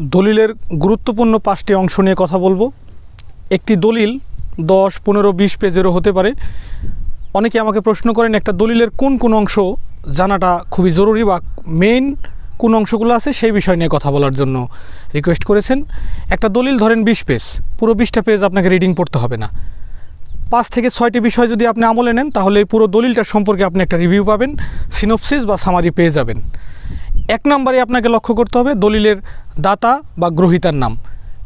দলিলের গুরুত্বপূর্ণ পাঁচটি অংশ নিয়ে কথা বলব। একটি দলিল দশ, পনেরো, বিশ পেজেরও হতে পারে। অনেকে আমাকে প্রশ্ন করেন, একটা দলিলের কোন কোন অংশ জানাটা খুবই জরুরি বা মেইন কোন অংশগুলো আছে সেই বিষয় নিয়ে কথা বলার জন্য রিকোয়েস্ট করেছেন। একটা দলিল ধরেন বিশ পেজ, পুরো বিশটা পেজ আপনাকে রিডিং পড়তে হবে না। পাঁচ থেকে ছয়টি বিষয় যদি আপনি আমলে নেন, তাহলে পুরো দলিলটার সম্পর্কে আপনি একটা রিভিউ পাবেন সিনোপসিস বা সামারি পেয়ে যাবেন। এক নম্বরে আপনাকে লক্ষ্য করতে হবে দলিলের দাতা বা গ্রহিতার নাম।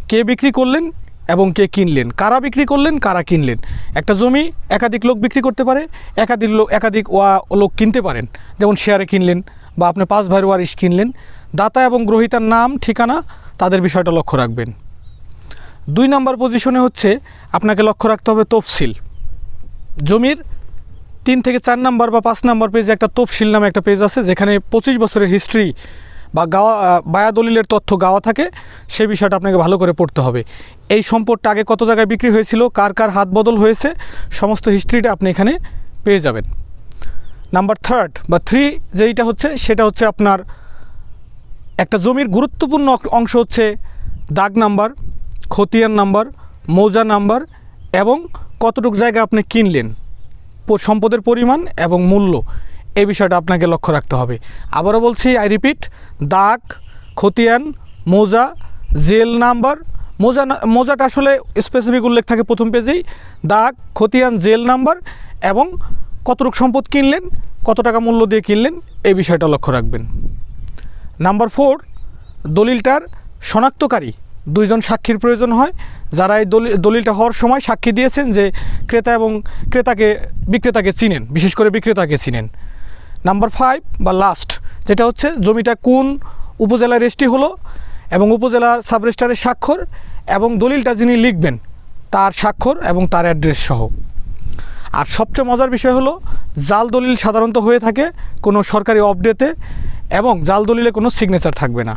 কে বিক্রি করলেন এবং কে কিনলেন? কারা বিক্রি করলেন? কারা কিনলেন? একটা জমি একাধিক লোক বিক্রি করতে পারে, একাধিক লোক একাধিক ওয়া লোক কিনতে পারেন। যেমন শেয়ারে কিনলেন বা আপনি পাঁচ ভাইয়ের ওয়ারিশ কিনলেন। দাতা এবং গ্রহিতার নাম, ঠিকানা, তাদের বিষয়টা লক্ষ্য রাখবেন। দুই নাম্বার পজিশনে হচ্ছে আপনাকে লক্ষ্য রাখতে হবে তফসিল। জমির তিন থেকে চার নাম্বার বা পাঁচ নাম্বার পেজে একটা তফসিল নামে একটা পেজ আছে, যেখানে পঁচিশ বছরের হিস্ট্রি বা গাওয়া বায়া দলিলের তথ্য গাওয়া থাকে সেই বিষয়টা আপনাকে ভালো করে পড়তে হবে। এই সম্পদটা আগে কত জায়গায় বিক্রি হয়েছিল, কার কার হাত বদল হয়েছে, সমস্ত হিস্ট্রিটা আপনি এখানে পেয়ে যাবেন। নাম্বার থার্ড বা থ্রি যেইটা হচ্ছে, সেটা হচ্ছে আপনার একটা জমির গুরুত্বপূর্ণ অংশ হচ্ছে দাগ নাম্বার, খতিয়ান নাম্বার, মৌজা নাম্বার এবং কতটুকু জায়গা আপনি কিনলেন। সম্পদের পরিমাণ এবং মূল্য, এই বিষয়টা আপনাকে লক্ষ্য রাখতে হবে। আবারও বলছি আই রিপিট দাগ, খতিয়ান, মোজা, জেল নাম্বার, মোজা মোজাটা আসলে স্পেসিফিক উল্লেখ থাকে প্রথম পেজেই। দাগ, খতিয়ান, জেল নাম্বার এবং কতটুকু সম্পদ কিনলেন, কত টাকা মূল্য দিয়ে কিনলেন, এই বিষয়টা লক্ষ্য রাখবেন। নাম্বার ফোর দলিলটার শনাক্তকারী। দুইজন সাক্ষীর প্রয়োজন হয়। যারা এই দলিল দলিলটা হওয়ার সময় সাক্ষী দিয়েছেন যে ক্রেতা এবং ক্রেতাকে বিক্রেতাকে চিনেন, বিশেষ করে বিক্রেতাকে চিনেন। নাম্বার ফাইভ বা লাস্ট যেটা হচ্ছে জমিটা কোন উপজেলা রেজিস্ট্রি হলো এবং উপজেলা সাব রেজিস্ট্রারের স্বাক্ষর এবং দলিলটা যিনি লিখবেন, তার স্বাক্ষর এবং তার অ্যাড্রেস সহ। আর সবচেয়ে মজার বিষয় হলো, জাল দলিল সাধারণত হয়ে থাকে কোনো সরকারি অপডেটে এবং জাল দলিলে কোনো সিগনেচার থাকবে না।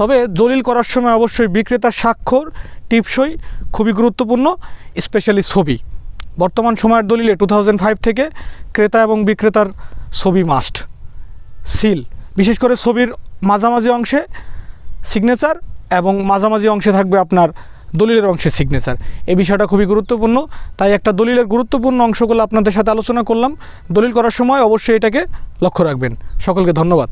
তবে দলিল করার সময় অবশ্যই বিক্রেতার স্বাক্ষর, টিপসই খুবই গুরুত্বপূর্ণ স্পেশালি ছবি। বর্তমান সময়ের দলিলে টু থেকে ক্রেতা এবং বিক্রেতার ছবি মাস্ট সিল বিশেষ করে ছবির মাঝামাঝি অংশে সিগনেচার এবং মাঝামাঝি অংশে থাকবে আপনার দলিলের অংশে সিগনেচার এই বিষয়টা খুবই গুরুত্বপূর্ণ, তাই একটা দলিলের গুরুত্বপূর্ণ অংশগুলো আপনাদের সাথে আলোচনা করলাম। দলিল করার সময় অবশ্যই এটাকে লক্ষ্য রাখবেন। সকলকে ধন্যবাদ।